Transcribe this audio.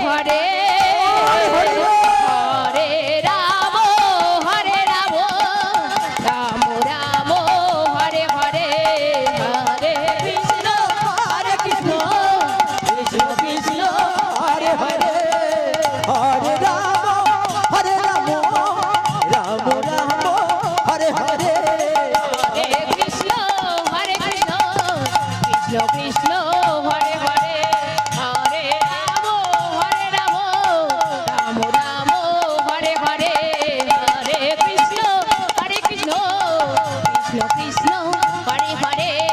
ঘরে। কৃষ্ণ কৃষ্ণ হরে হরে